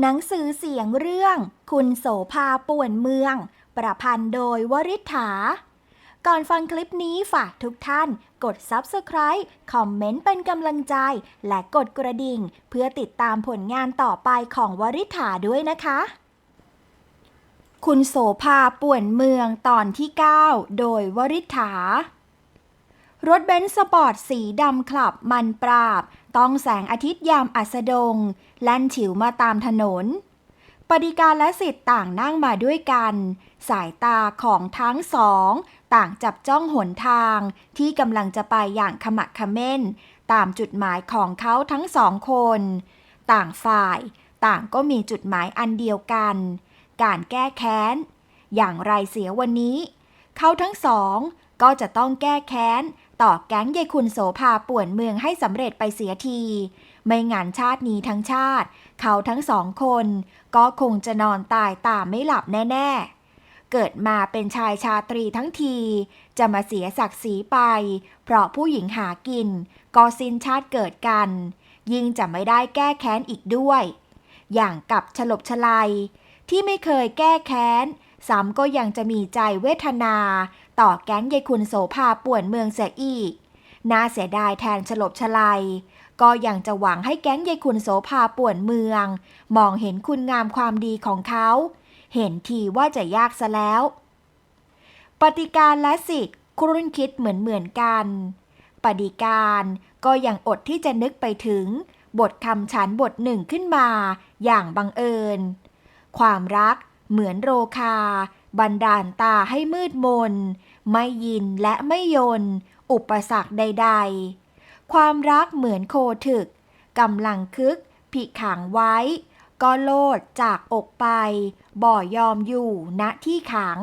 หนังสือเสียงเรื่อง คุณโสภาป่วนเมือง ประพันธ์โดยวริษฐา ก่อนฟังคลิปนี้ฝากทุกท่านกด Subscribe คอมเมนต์เป็นกำลังใจ และกดกระดิ่ง เพื่อติดตามผลงานต่อไปของวริษฐาด้วยนะคะ คุณโสภาป่วนเมืองตอนที่ 9 โดยวริษฐารถเบนซ์สปอร์ตสีดำคลับมันปราบ ต้องแสงอาทิตย์ยามอัสดง แล่นฉิวมาตามถนน ปฏิการและสิทธิ์ต่างนั่งมาด้วยกัน สายตาของทั้งสอง ต่างจับจ้องหนทางที่กำลังจะไปอย่างขมักเขม้น ตามจุดหมายของเขาทั้งสองคน ต่างฝ่าย ต่างก็มีจุดหมายอันเดียวกัน การแก้แค้น อย่างไรเสียวันนี้ เขาทั้งสองก็จะต้องแก้แค้น ต่อแก๊งยายคุณโสภาป่วนเมืองให้สำเร็จไปเสียที ไม่งานชาตินี้ทั้งชาติ เขาทั้งสองคน ก็คงจะนอนตายตามไม่หลับแน่ ๆ เกิดมาเป็นชายชาตรีทั้งที จะมาเสียศักดิ์ศรีไป เพราะผู้หญิงหากิน ก็สิ้นชาติเกิดกัน ยิ่งจะไม่ได้แก้แค้นอีกด้วย อย่างกับฉลบฉลายที่ไม่เคยแก้แค้นซ้ำก็ยังจะมีใจเวทนา ต่อแก๊งยายคุณโสภาป่วนเมืองเสียอีก น่าเสียดายแทนฉลบฉลายก็ยังจะหวังให้แก๊งยายคุณโสภาป่วนเมือง มองเห็นคุณงามความดีของเขา เห็นทีว่าจะยากซะแล้ว ปฏิการและสิทธิ์ครุ่นคิดเหมือนเหมือนกัน ปฏิการก็ยังอดที่จะนึกไปถึง บทคำฉันบทหนึ่งขึ้นมา อย่างบังเอิญ ความรักเหมือนโรคา บันดาลตาให้มืดมน ไม่ยินและไม่ยน อุปสรรคใด ๆ ความรักเหมือนโคถึกกำลังคึก ผิขังไว้ ก็โลดจากอกไป บ่อยอมอยู่ณที่ขัง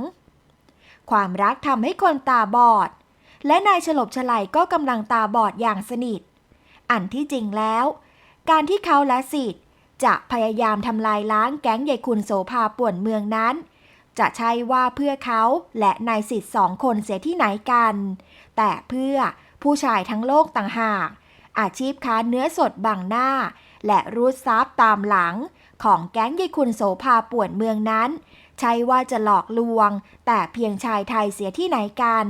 ความรักทำให้คนตาบอด และนายฉลบฉลายก็กำลังตาบอดอย่างสนิท อันที่จริงแล้ว การที่เขาและสิทธิ์จะพยายามทำลายล้างแก๊งใหญ่คุณโสภาป่วนเมืองนั้น จะใช่ว่าเพื่อเขาและนายสิทธิ์สองคนเสียที่ไหนกัน แต่เพื่อผู้ชายทั้งโลกต่างหาก อาชีพค้าเนื้อสดบังหน้า และรูดซับตามหลัง ของแก๊งยายคุณโสภาป่วนเมืองนั้น ใช่ว่าจะหลอกลวง แต่เพียงชายไทยเสียที่ไหนกัน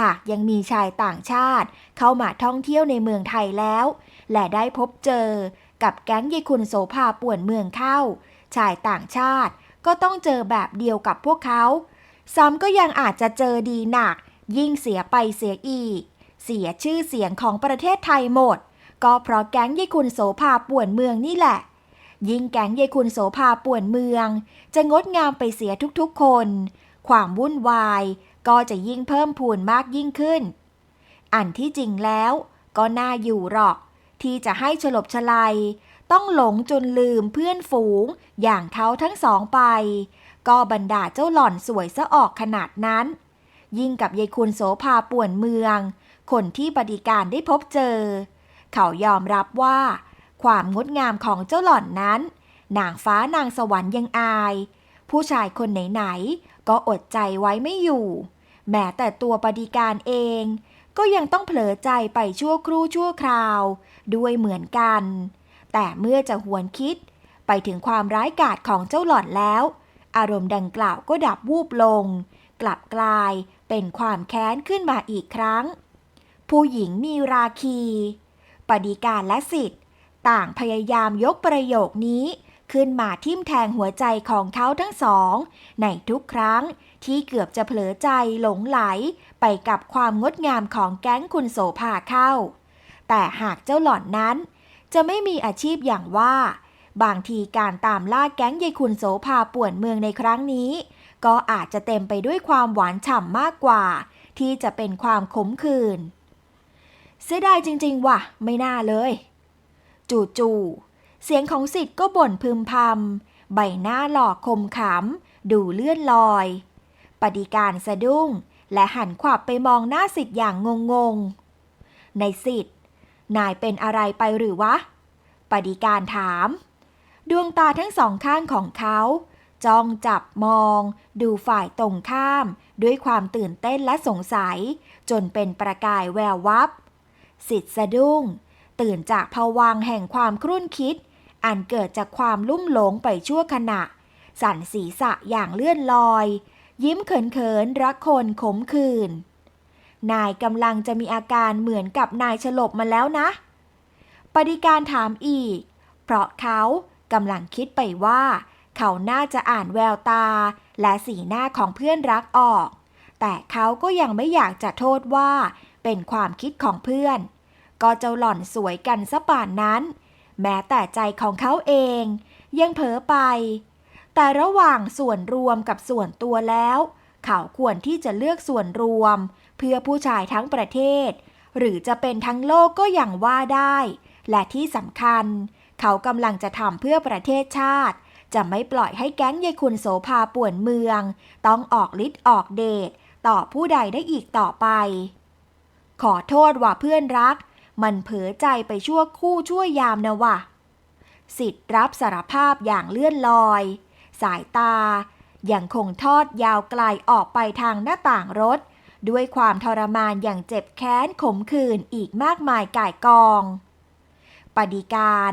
หากยังมีชายต่างชาติ เข้ามาท่องเที่ยวในเมืองไทยแล้ว และได้พบเจอ กับแก๊งยายคุณโสภาป่วนเมืองเข้า ชายต่างชาติ ก็ต้องเจอแบบเดียวกับพวกเขาซ้ำก็ยังอาจจะเจอดีหนัก ยิ่งเสียไปเสียอีก เสียชื่อเสียงของประเทศไทยหมด ก็เพราะแก๊งยายคุณโสภาป่วนเมืองนี่แหละ ยิ่งแก๊งยายคุณโสภาป่วนเมือง จะงดงามไปเสียทุกๆคน ความวุ่นวาย ก็จะยิ่งเพิ่มพูนมากยิ่งขึ้น อันที่จริงแล้ว ก็น่าอยู่หรอก ที่จะให้ฉลบฉลาย ต้องหลงจนลืมเพื่อนฝูง อย่างเขาทั้งสองไป ก็บรรดาเจ้าหล่อนสวยซะออกขนาดนั้น ยิ่งกับยายคุณโสภาป่วนเมือง คนที่ปฏิการได้พบเจอ เขายอมรับว่า ความงดงามของเจ้าหล่อนนั้น นางฟ้านางสวรรค์ยังอาย ผู้ชายคนไหนๆก็อดใจไว้ไม่อยู่ แม้แต่ตัวปฏิการเองก็ยังต้องเผลอใจไปชั่วครู่ชั่วคราว ด้วยเหมือนกัน แต่เมื่อจะหวนคิด ไปถึงความร้ายกาจของเจ้าหล่อนแล้ว อารมณ์ดังกล่าวก็ดับวูบลง กลับกลายเป็นความแค้นขึ้นมาอีกครั้ง ผู้หญิงมีราคี ปฏิการและสิทธิ์ ต่างพยายามยกประโยคนี้ขึ้นมาทิ่มแทงหัวใจของเขาทั้งสอง ในทุกครั้งที่เกือบจะเผลอใจหลงไหลไปกับความงดงามของแก๊งคุณโสภาเข้า แต่หากเจ้าหล่อนนั้น จะไม่มีอาชีพอย่างว่า บางทีการตามล่าแก๊งยายคุณโสภาป่วนเมืองในครั้งนี้ ก็อาจจะเต็มไปด้วยความหวานฉ่ำมากกว่า ที่จะเป็นความขมขื่นเสียดายจริง ๆ ว่ะ ไม่น่าเลย จู่ๆเสียงของสิทธิ์ก็บ่นพึมพำใบหน้าหลอกคมขำดูเลื่อนลอย ปฏิการสะดุ้งและหันขวับไปมองหน้าสิทธิ์อย่างงงๆ ในสิทธิ์ นายเป็นอะไรไปหรือวะ ปฏิการถาม ดวงตาทั้งสองข้างของเขาจ้องจับมอง ดูฝ่ายตรงข้าม ด้วยความตื่นเต้นและสงสัย จนเป็นประกายแวววับ สิทธิ์สะดุ้ง ตื่นจากภวังแห่งความครุ่นคิด อันเกิดจากความลุ่มหลงไปชั่วขณะ สั่นศีรษะอย่างเลื่อนลอย ยิ้มเขินๆรักคนขมขื่น นายกำลังจะมีอาการเหมือนกับนายฉลบมาแล้วนะ ปฏิการถามอีก เพราะเขากำลังคิดไปว่า เขาน่าจะอ่านแววตา และสีหน้าของเพื่อนรักออก แต่เขาก็ยังไม่อยากจะโทษว่า เป็นความคิดของเพื่อน ก็เจ้าหล่อนสวยกันซะป่านนั้น แม้แต่ใจของเขาเอง ยังเผลอไป แต่ระหว่างส่วนรวมกับส่วนตัวแล้ว เขาควรที่จะเลือกส่วนรวม เพื่อผู้ชายทั้งประเทศ หรือจะเป็นทั้งโลกก็อย่างว่าได้ และที่สำคัญ เขากำลังจะทำเพื่อประเทศชาติ จะไม่ปล่อยให้แก๊งยายคุณโสภาป่วนเมือง ต้องออกฤทธิ์ออกเดชต่อผู้ใดได้อีกต่อไป ขอโทษว่าเพื่อนรัก มันเผลอใจไปชั่วคู่ชั่วยามนะวะสิทธิ์รับสารภาพอย่างเลื่อนลอย สายตายังคงทอดยาวไกลออกไปทางหน้าต่างรถ ด้วยความทรมานอย่างเจ็บแค้นขมขื่นอีกมากมายก่ายกอง ปฏิการ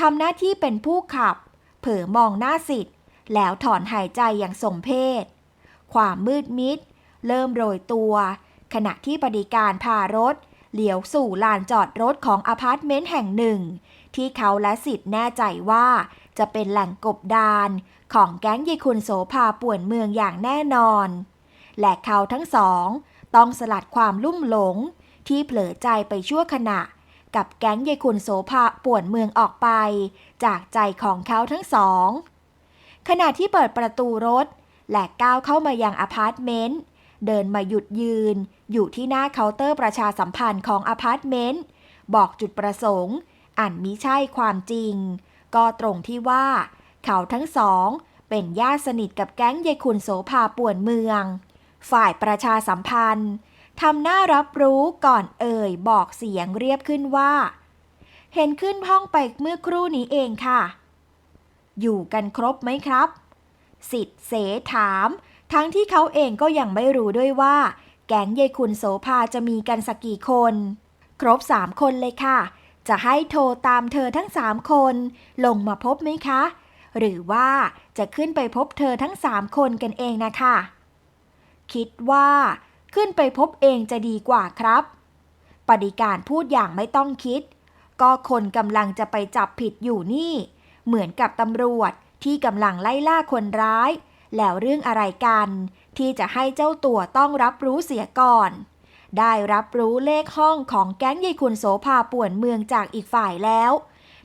ทำหน้าที่เป็นผู้ขับ เผลอมองหน้าสิทธิ์แล้วถอนหายใจอย่างสมเพศ ความมืดมิด เริ่มโรยตัว ขณะที่ปฏิการพารถเลี้ยวสู่ลานจอดรถของอพาร์ตเมนต์แห่งหนึ่ง ที่เขาและสิทธิ์แน่ใจว่าจะเป็นแหล่งกบดานของแก๊งยายคุณโสภาป่วนเมืองอย่างแน่นอน และเขาทั้งสอง ต้องสลัดความลุ่มหลง ที่เผลอใจไปชั่วขณะ กับแก๊งยายคุณโสภาป่วนเมืองออกไป จากใจของเขาทั้งสอง ขณะที่เปิดประตูรถ และก้าวเข้ามายังอพาร์ตเมนต์เดินมาหยุดยืน อยู่ที่หน้าเคาน์เตอร์ประชาสัมพันธ์ของอพาร์ตเมนต์บอกจุดประสงค์อันมิใช่ความจริง ก็ตรงที่ว่า เขาทั้งสองเป็นญาติสนิทกับแก๊งยายคุณโสภาป่วนเมือง ฝ่ายประชาสัมพันธ์ทำหน้ารับรู้ก่อนเอ่ยบอกเสียงเรียบขึ้นว่า เห็นขึ้นห้องไปเมื่อครู่นี้เองค่ะ อยู่กันครบไหมครับ สิทธิ์เสถาม ทั้งที่เขาเองก็ยังไม่รู้ด้วยว่า แก๊งยายคุณโสภาจะมีกันสักกี่คน ครบสามคนเลยค่ะ จะให้โทรตามเธอทั้งสามคน ลงมาพบไหมคะ หรือว่าจะขึ้นไปพบเธอทั้งสามคนกันเองนะคะ คิดว่า ขึ้นไปพบเองจะดีกว่าครับ ปฏิการพูดอย่างไม่ต้องคิด ก็คนกำลังจะไปจับผิดอยู่นี่ เหมือนกับตำรวจที่กำลังไล่ล่าคนร้าย แล้วเรื่องอะไรกัน ที่จะให้เจ้าตัวต้องรับรู้เสียก่อน ได้รับรู้เลขห้องของแก๊งยายคุณโสภาป่วนเมืองจากอีกฝ่ายแล้ว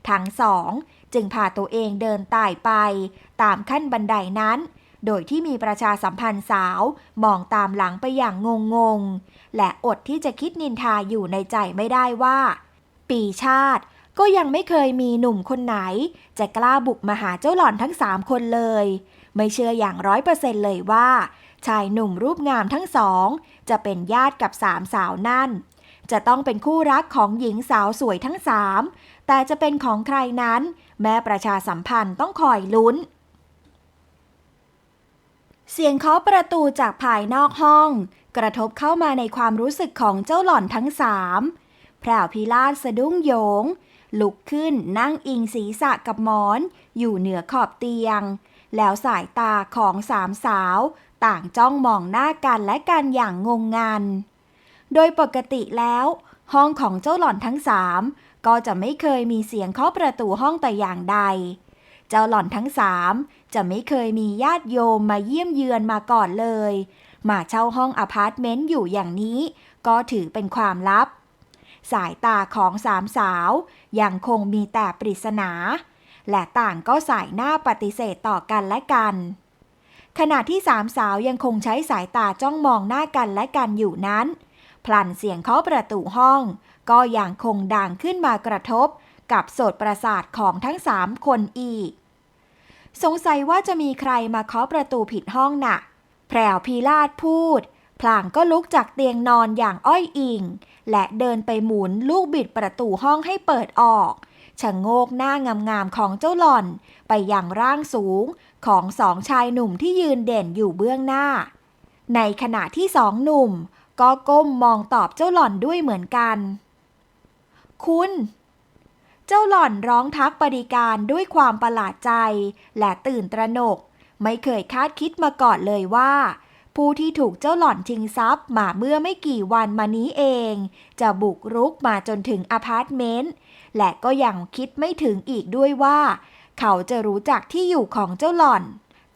ทั้งสองจึงพาตัวเองเดินต่ไป ตามขั้นบันไดนั้น โดยที่มีประชาสัมพันธ์สาว มองตามหลังไปอย่างงงๆและอดที่จะคิดนินทาอยู่ในใจไม่ได้ว่า ปีชาติก็ยังไม่เคยมีหนุ่มคนไหน จะกล้าบุกมาหาเจ้าหล่อนทั้งสามคนเลย ไม่เชื่ออย่างร้อยเปอร์เซ็นต์เลยว่า ชายหนุ่มรูปงามทั้งสอง จะเป็นญาติกับสามสาวนั่น จะต้องเป็นคู่รักของหญิงสาวสวยทั้งสามแต่จะเป็นของใครนั้น แม้ประชาสัมพันธ์ต้องคอยลุ้น เสียงเคาะประตูจากภายนอกห้อง กระทบเข้ามาในความรู้สึกของเจ้าหล่อนทั้งสามแพรวพิลาศสะดุ้งโยง ลุกขึ้นนั่งอิงศีรษะกับหมอน อยู่เหนือขอบเตียง แล้วสายตาของสามสาว ต่างจ้องมองหน้ากันและกันอย่างงงงัน โดยปกติแล้ว ห้องของเจ้าหล่อนทั้งสามก็จะไม่เคยมีเสียงเคาะประตูห้องแต่อย่างใด เจ้าหล่อนทั้งสาม จะไม่เคยมีญาติโยมมาเยี่ยมเยือนมาก่อนเลย มาเช่าห้องอพาร์ตเมนต์อยู่อย่างนี้ ก็ถือเป็นความลับ สายตาของสามสาวยังคงมีแต่ปริศนา และต่างก็สายหน้าปฏิเสธต่อกันและกัน ขณะที่สามสาวยังคงใช้สายตาจ้องมองหน้ากันและกันอยู่นั้น พลันเสียงเคาะประตูห้อง ก็ยังคงดังขึ้นมากระทบกับโสตประสาทของทั้งสามคนอีก สงสัยว่าจะมีใครมาเคาะประตูผิดห้องน่ะ แพรวพีลาดพูด พลางก็ลุกจากเตียงนอนอย่างอ้อยอิง และเดินไปหมุนลูกบิดประตูห้องให้เปิดออกชะโงกหน้างามๆของเจ้าหล่อน ไปยังร่างสูงของสองชายหนุ่มที่ยืนเด่นอยู่เบื้องหน้า ในขณะที่สองหนุ่ม ก็ก้มมองตอบเจ้าหล่อนด้วยเหมือนกัน คุณ เจ้าหล่อนร้องทักปฏิการด้วยความประหลาดใจ และตื่นตระหนก ไม่เคยคาดคิดมาก่อนเลยว่า ผู้ที่ถูกเจ้าหล่อนชิงทรัพย์มาเมื่อไม่กี่วันมานี้เอง จะบุกรุกมาจนถึงอพาร์ตเมนต์ และก็ยังคิดไม่ถึงอีกด้วยว่า เขาจะรู้จักที่อยู่ของเจ้าหล่อน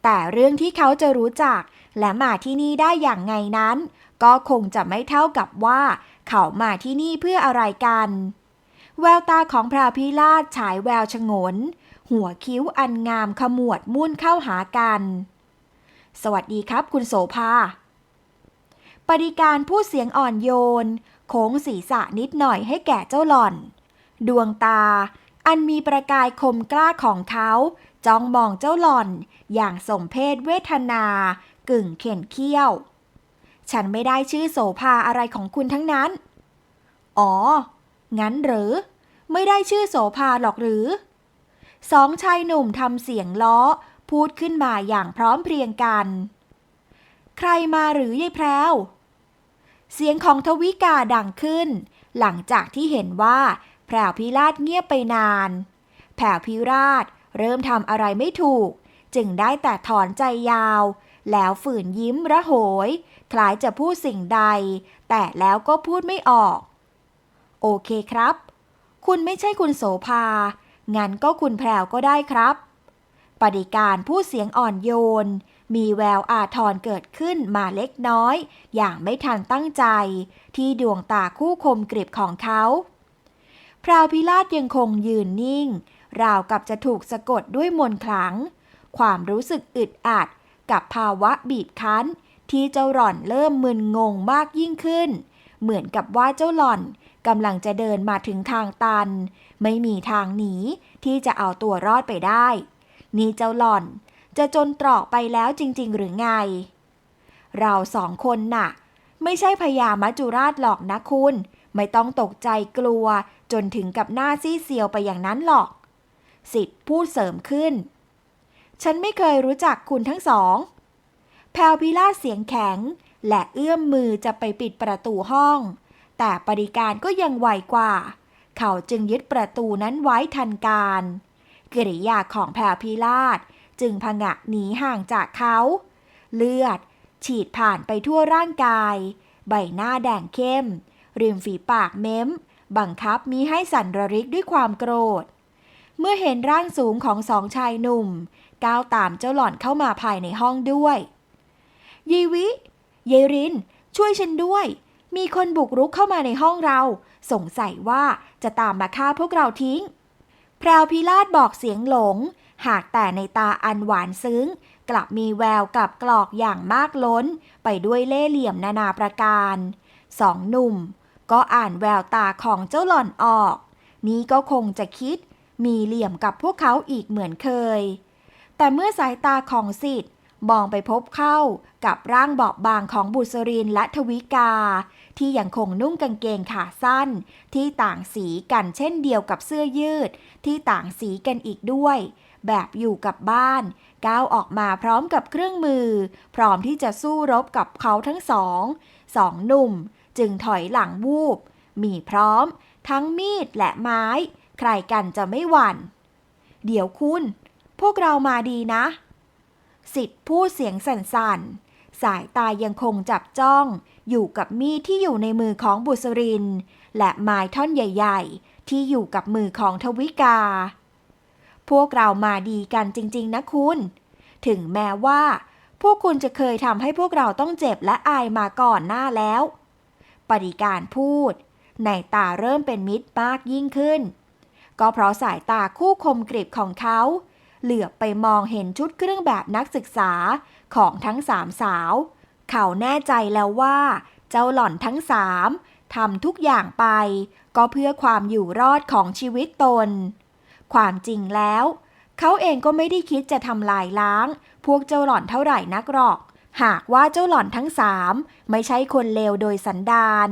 แต่เรื่องที่เขาจะรู้จักและมาที่นี่ได้อย่างไงนั้น ก็คงจะไม่เท่ากับว่า เขามาที่นี่เพื่ออะไรกัน แววตาของพระพิราชฉายแววชงน หัวคิ้วอันงามขมวดมุ่นเข้าหากัน สวัสดีครับคุณโสภา ปฏิการผู้เสียงอ่อนโยน โค้งศีรษะนิดหน่อยให้แก่เจ้าหล่อน ดวงตา อันมีประกายคมกล้าของเขาจ้องมองเจ้าหล่อน อย่างสมเพศเวทนากึ่งเข็นเขี้ยว ฉันไม่ได้ชื่อโสภาอะไรของคุณทั้งนั้น อ๋อ งั้นหรือ ไม่ได้ชื่อโสภาหรอกหรือ สองชายหนุ่มทำเสียงล้อ พูดขึ้นมาอย่างพร้อมเพรียงกัน ใครมาหรือยายแพรว เสียงของทวิกาดังขึ้น หลังจากที่เห็นว่า แพรวพิราชเงียบไปนาน แพรวพิราชเริ่มทำอะไรไม่ถูก จึงได้แต่ถอนใจยาว แล้วฝืนยิ้มระโหย คล้ายจะพูดสิ่งใด แต่แล้วก็พูดไม่ออก โอเคครับ คุณไม่ใช่คุณโสภา งั้นก็คุณแพรวก็ได้ครับ ปฏิการผู้เสียงอ่อนโยน มีแววอาทรเกิดขึ้นมาเล็กน้อย อย่างไม่ทันตั้งใจ ที่ดวงตาคู่คมกริบของเขาพราวพิราชยังคงยืนนิ่ง ราวกับจะถูกสะกดด้วยมนต์ขลัง ความรู้สึกอึดอัดกับภาวะบีบคั้น ที่เจ้าหล่อนเริ่มมึนงงมากยิ่งขึ้น เหมือนกับว่าเจ้าหล่อน กำลังจะเดินมาถึงทางตัน ไม่มีทางหนีที่จะเอาตัวรอดไปได้ นี่เจ้าหล่อนจะจนตรอกไปแล้วจริง ๆ หรือไง เราสองคนน่ะ ไม่ใช่พญามัจจุราชหรอกนะคุณ ไม่ต้องตกใจกลัวจนถึงกับหน้าซีเซียวไปอย่างนั้นหรอก สิทธิ์พูดเสริมขึ้น ฉันไม่เคยรู้จักคุณทั้งสอง แพลวพิราเสียงแข็ง และเอื้อมมือจะไปปิดประตูห้อง แต่ปฏิการก็ยังไวกว่า เขาจึงยึดประตูนั้นไว้ทันการ กิริยาของแพลพิราชจึงผงะหนีห่างจากเขา เลือด ฉีดผ่านไปทั่วร่างกาย ใบหน้าแดงเข้ม ริมฝีปากเม้ม บังคับมิให้สั่นระริกด้วยความโกรธ เมื่อเห็นร่างสูงของสองชายหนุ่ม ก้าวตามเจ้าหล่อนเข้ามาภายในห้องด้วยยีวิเยริน ช่วยฉันด้วย มีคนบุกรุกเข้ามาในห้องเรา สงสัยว่าจะตามมาฆ่าพวกเราทิ้ง แพรวพิราชบอกเสียงหลง หากแต่ในตาอันหวานซึ้ง กลับมีแววกับกรอกอย่างมากล้น ไปด้วยเล่ห์เหลี่ยมนานาประการ สองหนุ่ม ก็อ่านแววตาของเจ้าหล่อนออก นี้ก็คงจะคิด มีเหลี่ยมกับพวกเขาอีกเหมือนเคย แต่เมื่อสายตาของสิทธิ์ มองไปพบเข้ากับร่างเบาบบางของบุษรินและทวิกา ที่ยังคงนุ่งกางเกงขาสั้น ที่ต่างสีกันเช่นเดียวกับเสื้อยืด ที่ต่างสีกันอีกด้วย แบบอยู่กับบ้าน ก้าวออกมาพร้อมกับเครื่องมือ พร้อมที่จะสู้รบกับเขาทั้งสอง สองหนุ่มจึงถอยหลังวูบ มีพร้อม ทั้งมีดและไม้ ใครกันจะไม่หวัน่น เดี๋ยวคุณ พวกเรามาดีนะ สิทธิ์พูดเสียงสั่นๆ สายตายังคงจับจ้องอยู่กับมีดที่อยู่ในมือของบุษริน และไม้ท่อนใหญ่ ๆ ที่อยู่กับมือของทวิกา พวกเรามาดีกันจริง ๆ นะคุณ ถึงแม้ว่า พวกคุณจะเคยทำให้พวกเราต้องเจ็บและอายมาก่อนหน้าแล้ว ปฏิการพูด ในตาเริ่มเป็นมิตรมากยิ่งขึ้น ก็เพราะสายตาคู่คมกริบของเขา เหลือบไปมองเห็นชุดเครื่องแบบนักศึกษาของทั้งสามสาว เขาแน่ใจแล้วว่า เจ้าหล่อนทั้งสามทำทุกอย่างไป ก็เพื่อความอยู่รอดของชีวิตตน ความจริงแล้ว เขาเองก็ไม่ได้คิดจะทำลายล้าง พวกเจ้าหล่อนเท่าไหร่นักหรอก หากว่าเจ้าหล่อนทั้งสามไม่ใช่คนเลวโดยสันดาน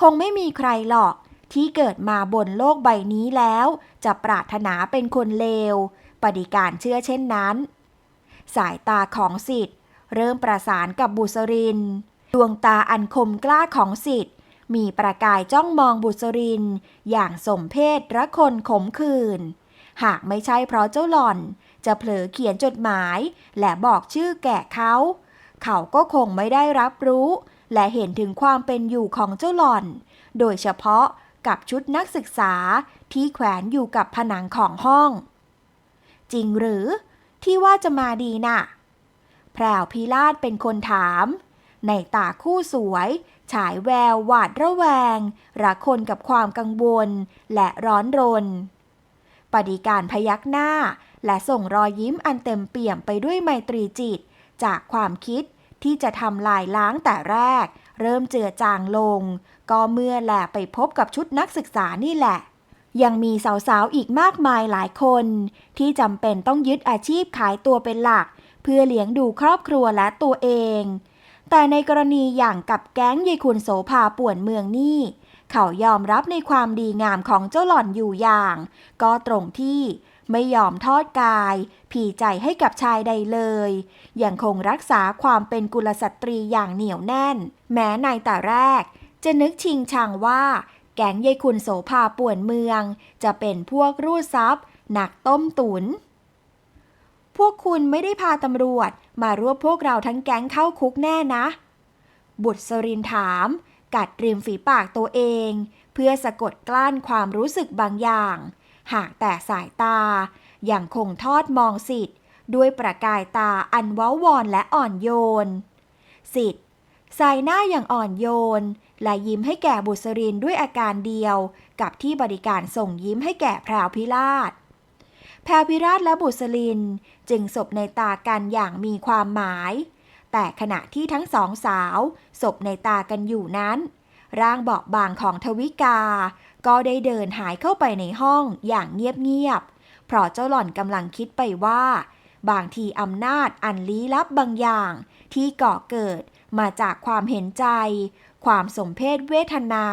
คงไม่มีใครหรอกที่เกิดมาบนโลกใบนี้แล้ว จะปรารถนาเป็นคนเลว ปฏิการเชื่อเช่นนั้น สายตาของสิทธิ์เริ่มประสานกับบุษริน ดวงตาอันคมกล้าของสิทธิ์มีประกายจ้องมองบุษริน อย่างสมเพศระคนขมขื่นหากไม่ใช่เพราะเจ้าหล่อน จะเผลอเขียนจดหมาย และบอกชื่อแก่เขา เขาก็คงไม่ได้รับรู้ และเห็นถึงความเป็นอยู่ของเจ้าหล่อน โดยเฉพาะกับชุดนักศึกษาที่แขวนอยู่กับผนังของห้อง จริงหรือ ที่ว่าจะมาดีน่ะแพรวพิราชเป็นคนถาม ในตาคู่สวย ฉายแววหวาดระแวงระคนกับความกังวล และร้อนรน ปฏิการพยักหน้า และส่งรอยยิ้มอันเต็มเปี่ยมไปด้วยไมตรีจิต จากความคิดที่จะทำลายล้างแต่แรก เริ่มเจือจางลง ก็เมื่อแหละไปพบกับชุดนักศึกษานี่แหละ ยังมีสาวๆ อีกมากมายหลายคน ที่จำเป็นต้องยึดอาชีพขายตัวเป็นหลัก เพื่อเลี้ยงดูครอบครัวและตัวเอง แต่ในกรณีอย่างกับแก๊งยายคุณโสภาป่วนเมืองนี่เขายอมรับในความดีงามของเจ้าหล่อนอยู่อย่าง ก็ตรงที่ไม่ยอมทอดกาย ผีใจให้กับชายใดเลย ยังคงรักษาความเป็นกุลสตรีอย่างเหนียวแน่น แม้ในแต่แรก จะนึกชิงชังว่า แก๊งยายคุณโสภาป่วนเมือง จะเป็นพวกรูดทรัพย์หนักต้มตุนพวกคุณไม่ได้พาตำรวจ มารวบพวกเราทั้งแก๊งเข้าคุกแน่นะ บุตรสรินถาม กัดริมฝีปากตัวเอง เพื่อสะกดกลั้นความรู้สึกบางอย่าง หากแต่สายตา ยังคงทอดมองสิทธิ์ ด้วยประกายตาอันเว้าวอนและอ่อนโยน สิทธิ์สายหน้าอย่างอ่อนโยน และยิ้มให้แก่บุษรินด้วยอาการเดียว กับที่บริการส่งยิ้มให้แก่แพรวพิราชแพรวพิราชและบุษรินจึงสบในตากันอย่างมีความหมาย แต่ขณะที่ทั้งสองสาวสบในตากันอยู่นั้น ร่างเบาะบางของทวิกา ก็ได้เดินหายเข้าไปในห้องอย่างเงียบๆเพราะเจ้าหล่อนกำลังคิดไปว่า บางทีอำนาจอันลี้ลับบางอย่างที่ก่อเกิดมาจากความเห็นใจ ความสมเพศเวทนา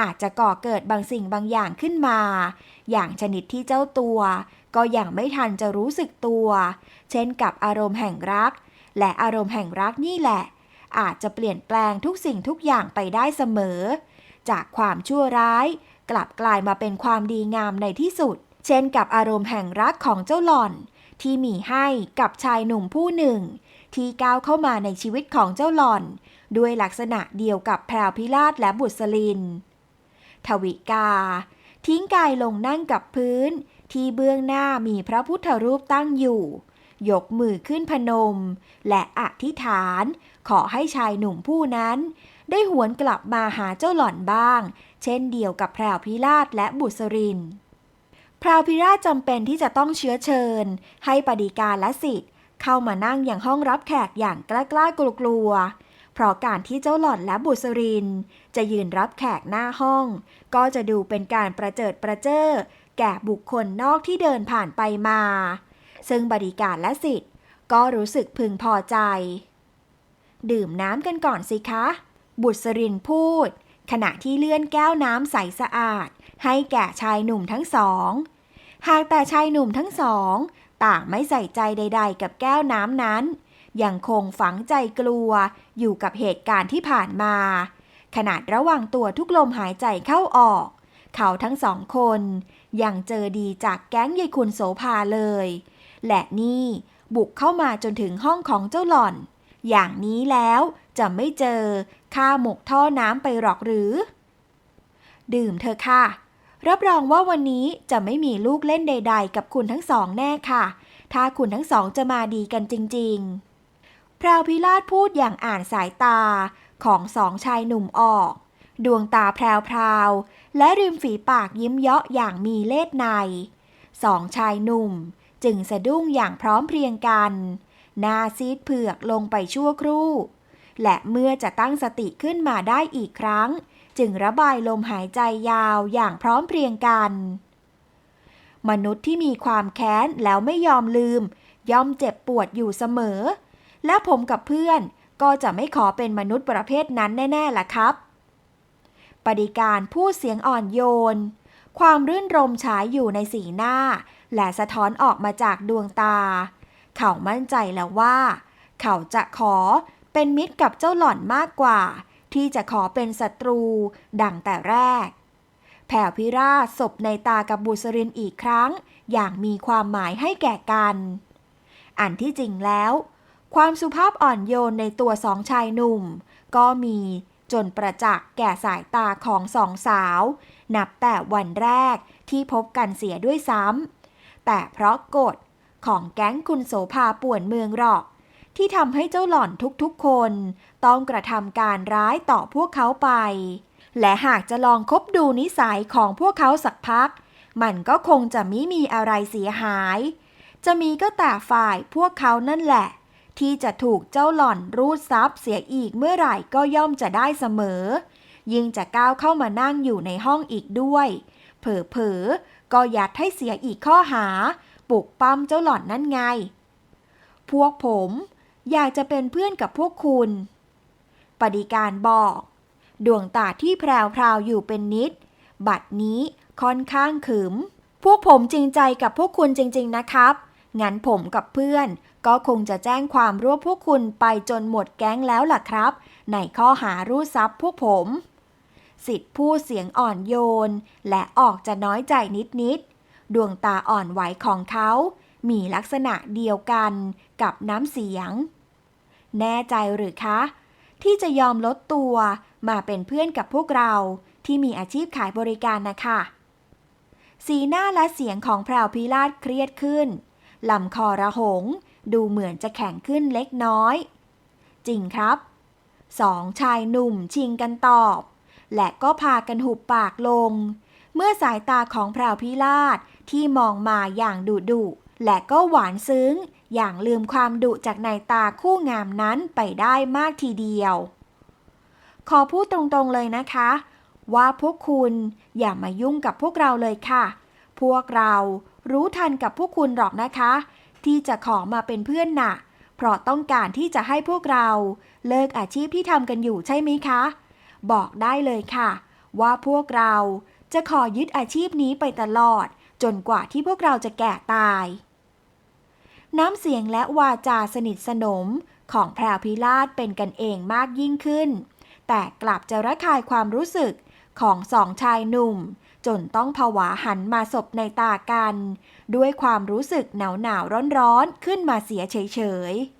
อาจจะก่อเกิดบางสิ่งบางอย่างขึ้นมา อย่างชนิดที่เจ้าตัว ก็ยังไม่ทันจะรู้สึกตัว เช่นกับอารมณ์แห่งรัก และอารมณ์แห่งรักนี่แหละ อาจจะเปลี่ยนแปลงทุกสิ่งทุกอย่างไปได้เสมอ จากความชั่วร้าย กลับกลายมาเป็นความดีงามในที่สุด เช่นกับอารมณ์แห่งรักของเจ้าหล่อน ที่มีให้กับชายหนุ่มผู้หนึ่ง ที่ก้าวเข้ามาในชีวิตของเจ้าหล่อน ด้วยลักษณะเดียวกับแพรวพิราชและบุษลิน ทวิกา ทิ้งกายลงนั่งกับพื้น ที่เบื้องหน้ามีพระพุทธรูปตั้งอยู่ ยกมือขึ้นพนม และอธิษฐาน ขอให้ชายหนุ่มผู้นั้น ได้หวนกลับมาหาเจ้าหล่อนบ้าง เช่นเดียวกับแพรวพิราชและบุษรินพราวพิราชจำเป็นที่จะต้องเชื้อเชิญ ให้ปฏิการและสิทธิ์เข้ามานั่งอย่างห้องรับแขกอย่างกล้ากล้ากลัวๆ ราะการที่เจ้าหล่อนและบุษริน จะยืนรับแขกหน้าห้อง ก็จะดูเป็นการประเจิดประเจ้อแก่บุคคลนอกที่เดินผ่านไปมา ซึ่งบริการและสิทธิ์ก็รู้สึกพึงพอใจ ดื่มน้ำกันก่อนสิคะ บุษรินพูด ขณะที่เลื่อนแก้วน้ำใสสะอาด ให้แก่ชายหนุ่มทั้งสอง หากแต่ชายหนุ่มทั้งสอง ต่างไม่ใส่ใจใด ๆ กับแก้วน้ำนั้น ยังคงฝังใจกลัวอยู่กับเหตุการณ์ที่ผ่านมา ขนาดระว่างตัวทุกลมหายใจเข้าออก เขาทั้งสองคน ยังเจอดีจากแก๊งยายคุณโสภาเลย และนี่บุกเข้ามาจนถึงห้องของเจ้าหล่อน อย่างนี้แล้วจะไม่เจอข้าหมกท่อน้ำไปหรอกหรือ ดื่มเธอค่ะ รับรองว่าวันนี้จะไม่มีลูกเล่นใด ๆ กับคุณทั้งสองแน่ค่ะ ถ้าคุณทั้งสองจะมาดีกันจริง ๆ พราวพิราชพูดอย่างอ่านสายตาของสองชายหนุ่มออก ดวงตาแพรวๆและริมฝีปากยิ้มเยาะอย่างมีเล่ห์ใน สองชายหนุ่มจึงสะดุ้งอย่างพร้อมเพรียงกันหน้าซีดเผือกลงไปชั่วครู่ และเมื่อจะตั้งสติขึ้นมาได้อีกครั้ง จึงระบายลมหายใจยาวอย่างพร้อมเพรียงกัน มนุษย์ที่มีความแค้นแล้วไม่ยอมลืม ย่อมเจ็บปวดอยู่เสมอ และผมกับเพื่อนก็จะไม่ขอเป็นมนุษย์ประเภทนั้นแน่ๆล่ะครับ ปฏิการพูดเสียงอ่อนโยน ความรื่นรมฉายอยู่ในสีหน้า และสะท้อนออกมาจากดวงตา เขามั่นใจแล้วว่า เขาจะขอเป็นมิตรกับเจ้าหล่อนมากกว่า ที่จะขอเป็นศัตรู ดังแต่แรก แผ่พิราศพในตากับบุษรินอีกครั้ง อย่างมีความหมายให้แก่กัน อันที่จริงแล้ว ความสุภาพอ่อนโยนในตัวสองชายหนุ่ม ก็มีจนประจักษ์แก่สายตาของสองสาว นับแต่วันแรกที่พบกันเสียด้วยซ้ำแต่เพราะกฎของแก๊งคุณโสภาป่วนเมืองหรอก ที่ทำให้เจ้าหล่อนทุกๆคน ต้องกระทำการร้ายต่อพวกเขาไป และหากจะลองคบดูนิสัยของพวกเขาสักพัก มันก็คงจะไม่มีอะไรเสียหาย จะมีก็แต่ฝ่ายพวกเขานั่นแหละ ที่จะถูกเจ้าหล่อนรูดซับเสียอีกเมื่อไหร่ก็ย่อมจะได้เสมอ ยิ่งจะก้าวเข้ามานั่งอยู่ในห้องอีกด้วย เผลอๆก็ยัดให้เสียอีกข้อหา ปลุกปั้มเจ้าหล่อนนั่นไง พวกผมอยากจะเป็นเพื่อนกับพวกคุณ ปฏิการบอก ดวงตาที่แพรวๆอยู่เป็นนิด บัดนี้ค่อนข้างขึม พวกผมจริงใจกับพวกคุณจริง ๆนะครับ งั้นผมกับเพื่อน ก็คงจะแจ้งความรวมพวกคุณไปจนหมดแก๊งแล้วล่ะครับ ในข้อหารูดทรัพย์พวกผม สิทธิ์พูดเสียงอ่อนโยน และออกจะน้อยใจนิดๆ ดวงตาอ่อนไหวของเขา มีลักษณะเดียวกันกับน้ำเสียง แน่ใจหรือคะ ที่จะยอมลดตัวมาเป็นเพื่อนกับพวกเราที่มีอาชีพขายบริการนะคะสีหน้าและเสียงของแพรวพิราชเครียดขึ้นลำคอระหง ดูเหมือนจะแข็งขึ้นเล็กน้อย จริงครับสองชายหนุ่มชิงกันตอบ และก็พากันหุบปากลง เมื่อสายตาของแพรวพิราชที่มองมาอย่างดุดุและก็หวานซึ้ง อย่างลืมความดุจากในตาคู่งามนั้นไปได้มากทีเดียว ขอพูดตรงๆเลยนะคะ ว่าพวกคุณอย่ามายุ่งกับพวกเราเลยค่ะ พวกเรารู้ทันกับพวกคุณหรอกนะคะ ที่จะขอมาเป็นเพื่อนน่ะ เพราะต้องการที่จะให้พวกเรา เลิกอาชีพที่ทำกันอยู่ใช่ไหมคะ บอกได้เลยค่ะ ว่าพวกเราจะขอยึดอาชีพนี้ไปตลอด จนกว่าที่พวกเราจะแก่ตาย น้ำเสียงและวาจาสนิทสนมของแพรวพิราชเป็นกันเองมากยิ่งขึ้น แต่กลับจะระคายความรู้สึกของสองชายหนุ่ม จนต้องผวาหันมาศพในตากัน ด้วยความรู้สึกหนาวหนาวร้อนร้อนๆขึ้นมาเสียเฉยๆ